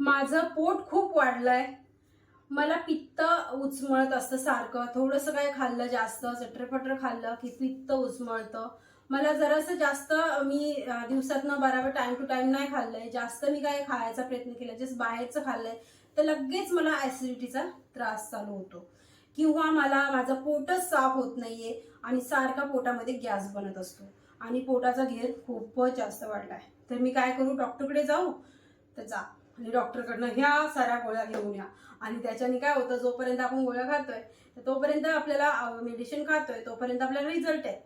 माझं पोट खूप वाढलंय. मला पित्त उचमळत असतं सारखं. थोडंसं काय खाल्लं जास्त चटरपटर खाल्लं की पित्त उचमळतं. मला जरासं जास्त मी दिवसातनं बराबर टाइम टू टाइम नाही खाल्लंय. जास्त मी काय खायचा प्रयत्न केला जस्ट बाहेरचं खाल्लंय तर लगेच मला ऍसिडिटीचा त्रास चालू होतो. किंवा मला माझं पोटच साफ होत नाहीये आणि सारखा पोटामध्ये गॅस बनत असतो. आणि पोटाचा घेर खूपच जास्त वाढलाय. तर मी काय करू? डॉक्टरकडे जाऊ? तर जा. आणि डॉक्टरकडनं ह्या साऱ्या गोळ्या घेऊन या. आणि त्याच्याने काय होतं जोपर्यंत आपण गोळ्या खातोय तर तोपर्यंत आपल्याला मेडिसिन खातोय तोपर्यंत आपल्याला रिझल्ट आहे.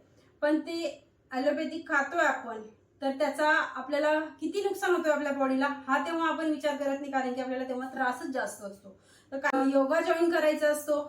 पण ते ॲलोपॅथिक खातोय आपण तर त्याचा आपल्याला किती नुकसान होतोय आपल्या बॉडीला हा तेव्हा आपण विचार करत नाही कारण की आपल्याला तेव्हा त्रासच जास्त असतो. तर योगा जॉईन करायचा असतो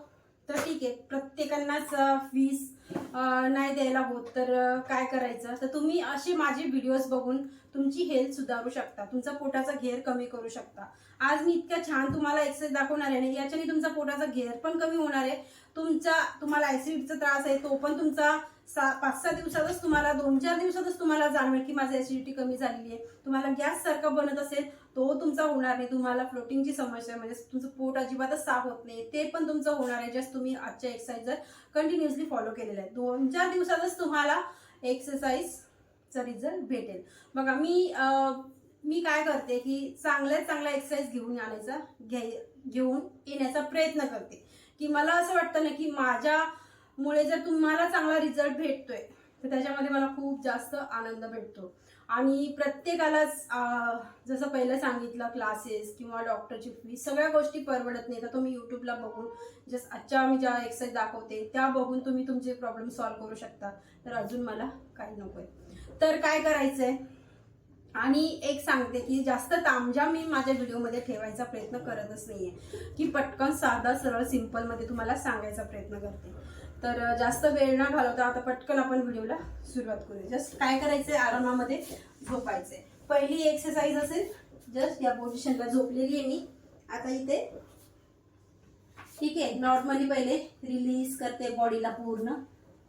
तर ठीक आहे. प्रत्येकांनाच फीस नाही द्यायला होत तर काय करायचं? तर तुम्ही असे माझे व्हिडिओज बघून तुमची हेल्थ सुधारू शकता. तुमचा पोटाचा घेर कमी करू शकता. आज मी इतक्या छान तुम्हाला एक्सरसाइज दाखवणार आहे आणि याच्याने तुमचा पोटाचा घेर पण कमी होणार आहे. तुमचा तुम्हाला ऍसिडिटीचा त्रास आहे तो पण तुमचा सा पाच सहा दिवसातच तुम्हाला दोन चार दिवसातच तुम्हाला जाणवेल की माझी ॲसिडिटी कमी झालेली आहे. तुम्हाला गॅस सारखा बनत असेल तो तुमचा होणार नाही. तुम्हाला फ्लोटिंगची समस्या म्हणजे तुमचं पोट अजिबातच साफ होत नाही. ते पण तुमचं होणार आहे. जस्ट तुम्ही आजच्या एक्सरसाइज जर कंटिन्युअसली फॉलो केलेलं आहे दोन चार दिवसातच तुम्हाला एक्सरसाइजचा रिझल्ट भेटेल. बघा मी मी काय करते की चांगल्यात चांगला एक्सरसाइज घेऊन आणायचा घ्याय घेऊन येण्याचा प्रयत्न करते. की मला असं वाटतं ना की माझ्यामुळे जर तुम्हाला चांगला रिझल्ट भेटतोय तर त्याच्यामध्ये मला खूप जास्त आनंद भेटतो. आणि प्रत्येकालाच जसं पहिलं सांगितलं क्लासेस किंवा डॉक्टरची फी सगळ्या गोष्टी परवडत नाही. तर तुम्ही यूट्यूबला बघून जस्ट आजच्या मी ज्या एक्सरसाइज दाखवते त्या बघून तुम्ही तुमचे प्रॉब्लेम सॉल्व्ह करू शकता. तर अजून मला काही नको आहे तर काय करायचंय? आणि एक सांगते की जास्त तामझाम मी माझ्या व्हिडिओमध्ये ठेवायचा प्रयत्न करतच नाहीये. की पटकन साधा सरळ सिंपलमध्ये तुम्हाला सांगायचा प्रयत्न करते. तर जास्त वेळ न घालवता आता पटकन आपण व्हिडिओला सुरुवात करूया. जस्ट काय करायचंय आरामामध्ये झोपायचंय. पहिली एक्सरसाइज असेल जस्ट या पोझिशनला झोपलेली आहे मी. आता इथे ठीक आहे नॉर्मली पहिले रिलीज करते बॉडीला पूर्ण.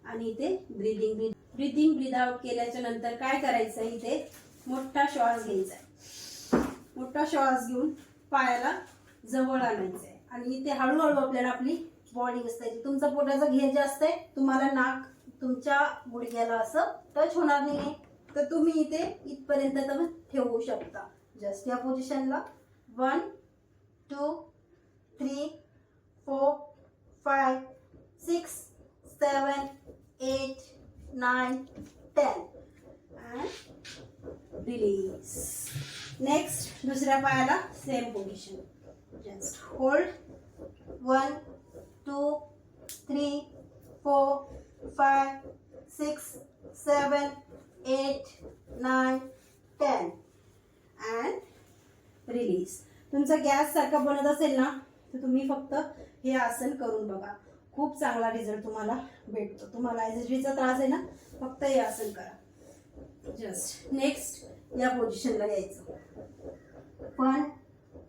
आणि इथे ब्रिदिंग ब्रिदिंग ब्रिद आउट केल्याच्यानंतर काय करायचं इथे? मोठा श्वास घ्यायचा आहे. मोठा श्वास घेऊन पायाला जवळ आणायचं आहे आणि इथे हळूहळू आपल्याला आपली बॉडी बसतायची तुमचा पोटाचं घेर जे आहे तुम्हाला नाक तुमच्या गुडघ्याला असं टच होणार नाहीये. तर तुम्ही इथे इथपर्यंत तर ठेवू शकता. जस्ट या पोझिशनला one two three four five six seven eight nine ten and release next दुसऱ्या पायाला same position just hold one two three four five six seven eight nine ten. And release तुमचा गॅस सारखा बनत असेल ना तर तुम्ही फक्त हे आसन करून बघा. खूप चांगला रिझल्ट तुम्हाला भेटतो. तुम्हाला एसिडिटीचा त्रास आहे ना फक्त हे आसन करा. जस्ट नेक्स्ट या पोझिशनला यायचं. One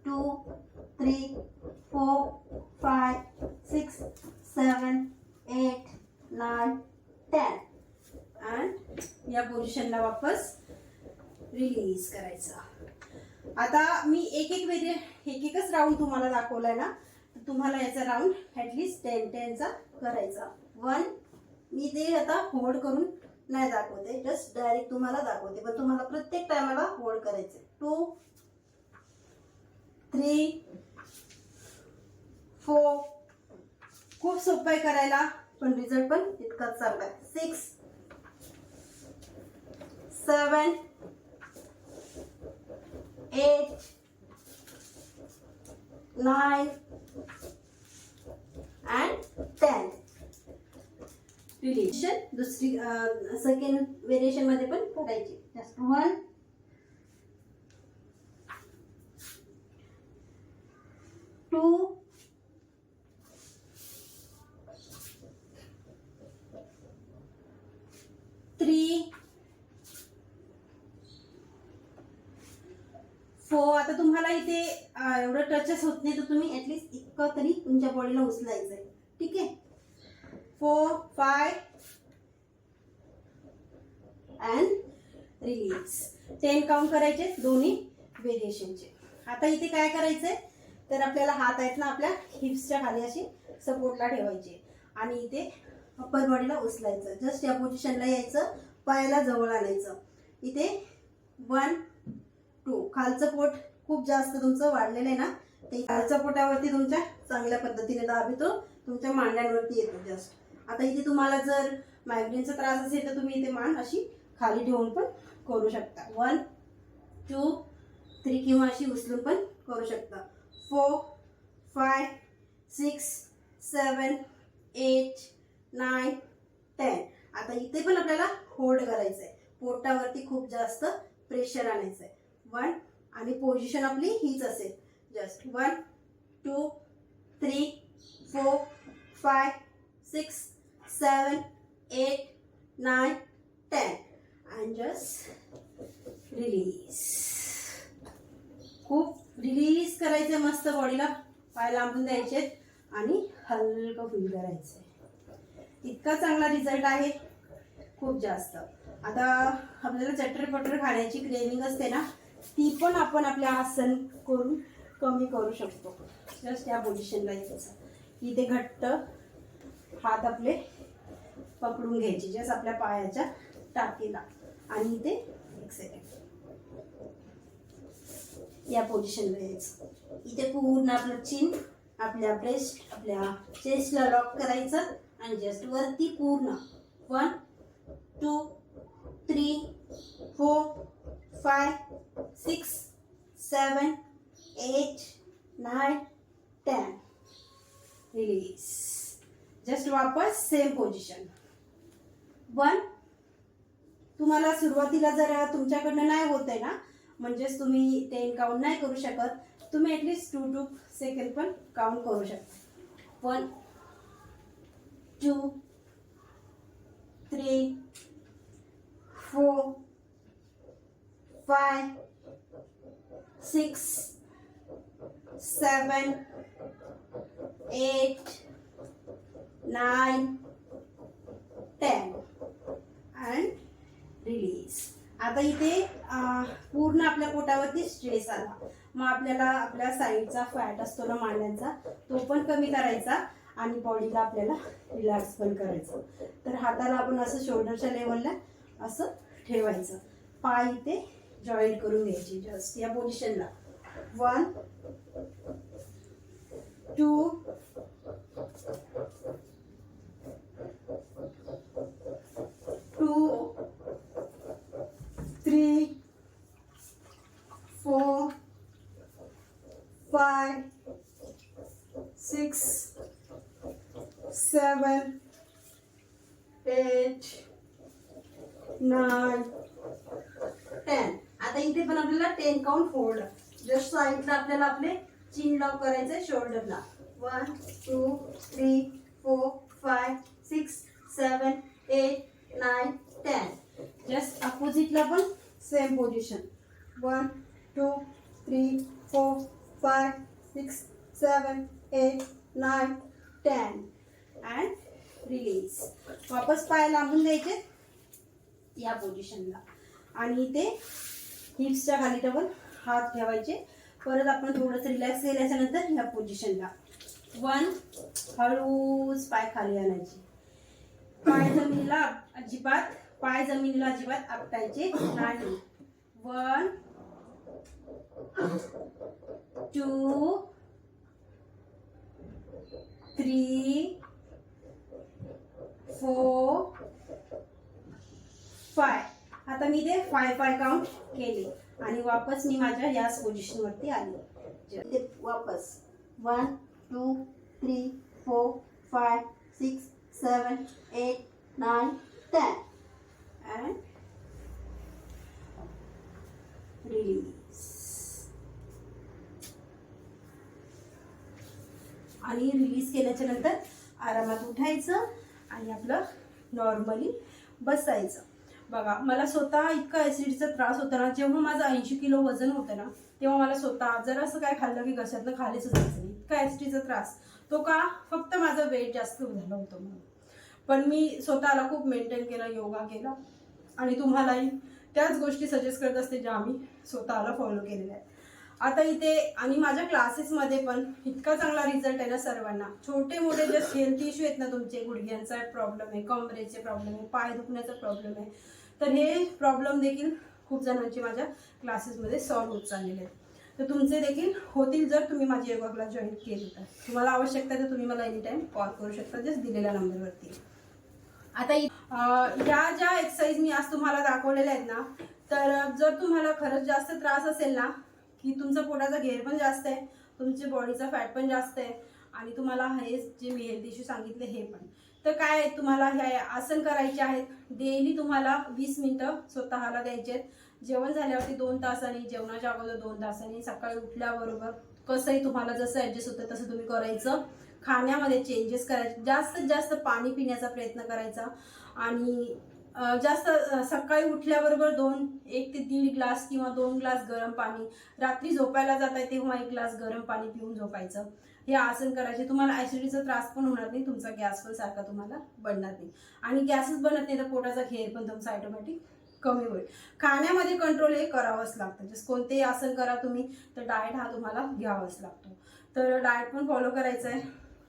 two three four five six seven eight nine ten and या पोझिशनला वापस रिलीज करायचं. आता मी एक एक वेगळे एक एकच राऊंड तुम्हाला दाखवलाय ना तुम्हाला याचा राऊंड ॲटलिस्ट टेन टेनचा करायचा. वन मी ते आता होल्ड करून नाही दाखवते जस्ट डायरेक्ट तुम्हाला दाखवते पण तुम्हाला प्रत्येक टायमाला होल्ड करायचे टू थ्री फोर खूप सोपं आहे करायला पण रिझल्ट पण इतकाच चांगला आहे. Six seven eight nine and ten release दुसरी सेकंड व्हेरिएशनमध्ये पण करायची. Just one two three so आता तुम्हाला इथे एवढं टचच होत नाही तर तुम्ही ऍटलिस्ट इतकं तरी तुमच्या बॉडीला उचलायचं आहे ठीक आहे? Four five and release ten count करायचे दोन्ही व्हेरिएशनचे आता इथे काय करायचंय? तर आपल्याला हात आहेत ना आपल्या हिप्सच्या खाली असे सपोर्टला ठेवायचे. आणि इथे अप्पर बॉडीला उचलायचं. जस्ट या पोझिशनला यायचं पायाला जवळ आणायचं. इथे वन खालचं पोट खूप जास्त तुमचं वाढलेलं आहे ना ते खालच्या पोटावरती तुमच्या चांगल्या पद्धतीने दाब येतो तुमच्या मांड्यांवरती येतो जस्ट आता इथे तुम्हाला जर मायग्रेनचा त्रास असेल तर तुम्ही इथे मान अशी खाली ठेवून पण करू शकता. वन टू थ्री किंवा अशी उचलून पण करू शकता. Four five six seven eight nine ten आता इथे पण आपल्याला होल्ड करायचं आहे पोटावरती खूप जास्त प्रेशर आणायचं आहे वन आणि पोझिशन आपली हीच असेल. Just one two three four five six seven eight nine ten. And just release खूप रिलीज करायचं मस्त बॉडीला पाय लांबून द्यायचे आणि हलकं फील करायचं इतका चांगला रिझल्ट आहे. खूप जास्त. आता आपल्याला चटर पटर खाण्याची क्रेनिंग असते ना ती पण आपण आपल्या आसन करून कमी करू शकतो. जस्ट या पोझिशनला यायचं इथे घट्ट हात आपले पकडून घ्यायचे. जस्ट आपल्या पायाच्या टाकीला. आणि इथे एक सेकंड या पोझिशनला यायचं. इथे पूर्ण आपलं चिन आपल्या ब्रेस्ट आपल्या चेस्टला लॉक करायचं आणि जस्ट वरती पूर्ण. One two three four five six seven eight nine ten release just वापस सेम पोझिशन वन तुम्हाला सुरुवातीला जर तुमच्याकडनं नाही होत आहे ना म्हणजेच तुम्ही टेन काउंट नाही करू शकत तुम्ही at least two two second पण काउंट करू शकता. One two three four five six seven eight nine ten and release आता इथे पूर्ण आपल्या पोटावरती स्ट्रेस आला. मग आपल्याला आपल्या साईडचा फॅट असतो ना मांड्यांचा तो पण कमी करायचा आणि बॉडीला आपल्याला रिलॅक्स पण करायचं. तर हाताला आपण असं शोल्डरच्या लेवलला असं ठेवायचं. पाय इथे जॉईन करून घ्यायची. जस्ट या पोझिशनला one two two three four five six seven eight nine ten आता इथे पण आपल्याला टेन काउंट फोल्ड जस्ट साईडला आपल्याला आपले चीन लॉक करायचे शोल्डरला one two three four five six seven eight nine ten just अपोजिटला पण same position one two three four five six seven eight nine ten and release वापस पाय लांबून द्यायचे या पोझिशनला आणि ते हिप्सच्या खाली डबल हात ठेवायचे. परत आपण थोडंसं रिलॅक्स केल्याच्यानंतर ह्या पोझिशनला वन हळूच पाय खाली आणायचे. पाय जमिनीला अजिबात पाय जमिनीला अजिबात आपटायचे नाही. One two three four five आता मी ते फाय फाय काउंट केले. आणि वापस मी माझ्या याच पोझिशनवरती आले. ते वापस. One two three four five six seven eight nine ten and release आणि रिलीज केल्याच्यानंतर आरामात उठायचं आणि आपलं नॉर्मली बसायचं. बघा मला स्वतः इतका ॲसिडचा त्रास होता ना जेव्हा माझं ऐंशी किलो वजन होतं ना तेव्हा मला स्वतः जर असं काय खाल्लं की घशातलं खालीच जायचं इतका ॲसिडीचा त्रास. तो का फक्त माझा वेट जास्त झालं होतं म्हणून. पण मी स्वतःला खूप मेंटेन केलं योगा केला. आणि तुम्हालाही त्याच गोष्टी सजेस्ट करत असते ज्या आम्ही स्वतःला फॉलो केलेल्या आहेत. आता इथे आणि माझ्या क्लासेसमध्ये पण इतका चांगला रिझल्ट आहे ना सर्वांना. छोटे मोठे जे हेल्थ इश्यू आहेत ना तुमचे गुडघ्यांचा प्रॉब्लेम आहे कमरेचे प्रॉब्लेम आहे पाय दुखण्याचा प्रॉब्लेम आहे तर हे प्रॉब्लेम देखील खूप जणांचे माझ्या क्लासेसमध्ये सॉल्व्ह होत चाललेले आहेत. तर तुमचे देखील होतील जर तुम्ही माझी योगा क्लास जॉईन केली तर. तुम्हाला आवश्यकता तर तुम्ही मला एनी टाईम कॉल करू शकता जस्ट दिलेल्या नंबरवरती आता ह्या ज्या एक्सरसाइज मी आज तुम्हाला दाखवलेल्या आहेत ना तर जर तुम्हाला खरंच जास्त त्रास असेल ना की तुमचा पोटाचा घेर पण जास्त आहे तुमच्या बॉडीचा फॅट पण जास्त आहे आणि तुम्हाला हे जे मी हेल्थ इश्यू सांगितले हे पण. तर काय आहे? तुम्हाला हे आसन करायचे आहेत. डेली तुम्हाला वीस मिनटं स्वतःला द्यायचे आहेत जेवण झाल्यावरती दोन तासांनी जेवणाच्या अगोदर दोन तासांनी सकाळी उठल्याबरोबर कसंही तुम्हाला जसं ॲडजस्ट होतं तसं तुम्ही करायचं. खाण्यामध्ये चेंजेस करायचे. जास्तीत जास्त पाणी पिण्याचा प्रयत्न करायचा. आणि जास्त सकाळी उठल्याबरोबर दोन एक ते दीड ग्लास किंवा दोन ग्लास गरम पाणी रात्री झोपायला जात आहे तेव्हा एक ग्लास गरम पाणी पिऊन झोपायचं. हे आसन करायचे. तुम्हाला ॲसिडिटीचा त्रास पण होणार नाही. तुमचा गॅस पण सारखा तुम्हाला बनणार नाही. आणि गॅसच बनत नाही तर पोटाचा घेर पण तुमचा ऑटोमॅटिक कमी होईल. खाण्यामध्ये कंट्रोल हे करावंच लागतं. जसं कोणतेही आसन करा तुम्ही तर डाएट हा तुम्हाला घ्यावाच लागतो. तर डाएट पण फॉलो करायचा आहे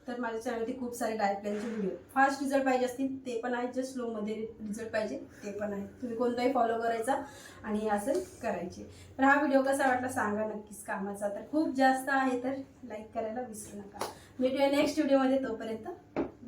तर माझ्या चॅनलवरती खूप सारे डायट प्लॅनचे व्हिडिओ फास्ट रिझल्ट पाहिजे असतील ते पण आहेत. जे स्लोमध्ये रिझल्ट पाहिजे ते पण आहेत. तुम्ही कोणताही फॉलो करायचा आणि असं करायचे. तर हा व्हिडिओ कसा वाटला सांगा नक्कीच कामाचा. तर खूप जास्त आहे तर लाईक करायला विसरू नका. भेटूया नेक्स्ट व्हिडिओमध्ये तोपर्यंत.